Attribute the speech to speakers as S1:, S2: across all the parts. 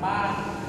S1: 八。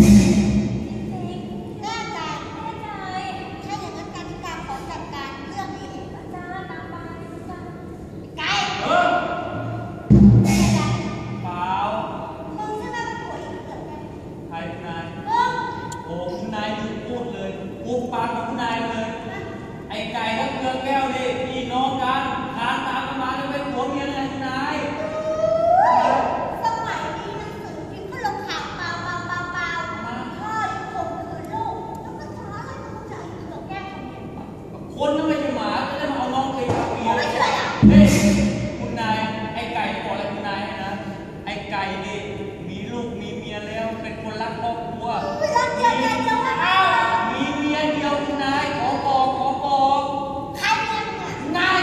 S2: Thank you.
S1: คนนั่ไม่ใช่หมาจะมาเอาน้องไปกัเปียไม่ใช
S2: ่อะ
S1: เฮ้ยคุณนายไอ้ไก่บอกเลยคุณนายนะไอ้ไก่นี่มีลูกมีเมียแล้วเป็นคนรักครอบครัว
S2: รักเดียวกันจังวะอ้าว
S1: มีเมียเดียวคุณนายขอบอกขอบอก
S2: ใครเนี่ย
S1: นาย